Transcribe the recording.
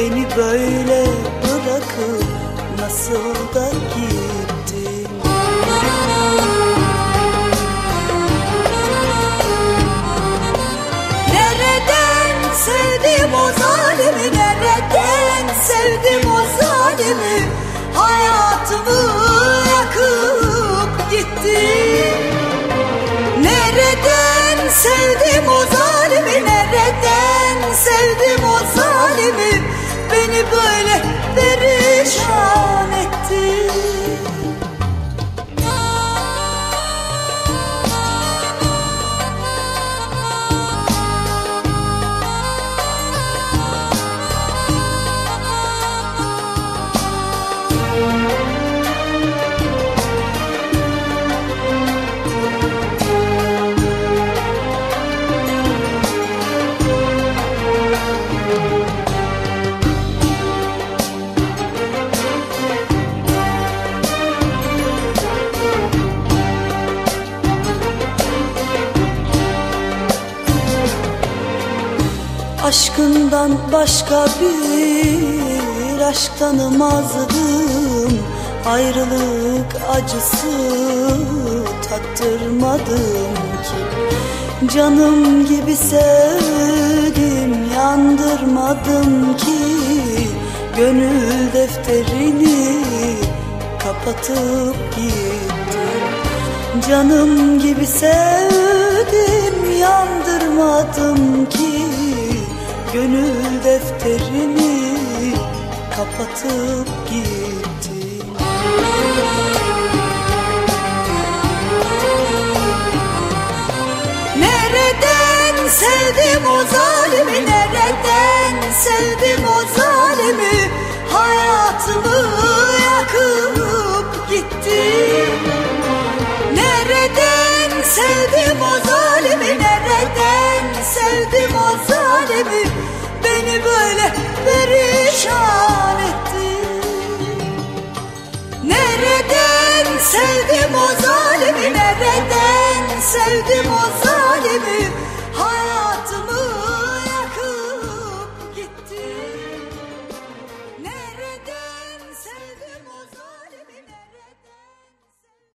Beni böyle bırakıp nasıl da gittin Nereden sevdim o zalimi? Nereden sevdim o zalimi? Hayatımı yakıp gitti. Nereden sevdim o zalimi Beni böyle perişan etti Aşkından başka bir aşk tanımazdım. Ayrılık acısı tattırmadım ki. Canım gibi sevdim yandırmadım ki. Gönül defterini kapatıp gittim. Canım gibi sevdim Gönül defterini kapatıp gittim. Nereden sevdim o zalimi Nereden sevdim o zalimi? Hayatımı yakıp gitti Nereden sevdim o zalimi Nereden sevdim o zalimi Böyle perişan etti. Nereden sevdim o zalimi Nereden sevdim o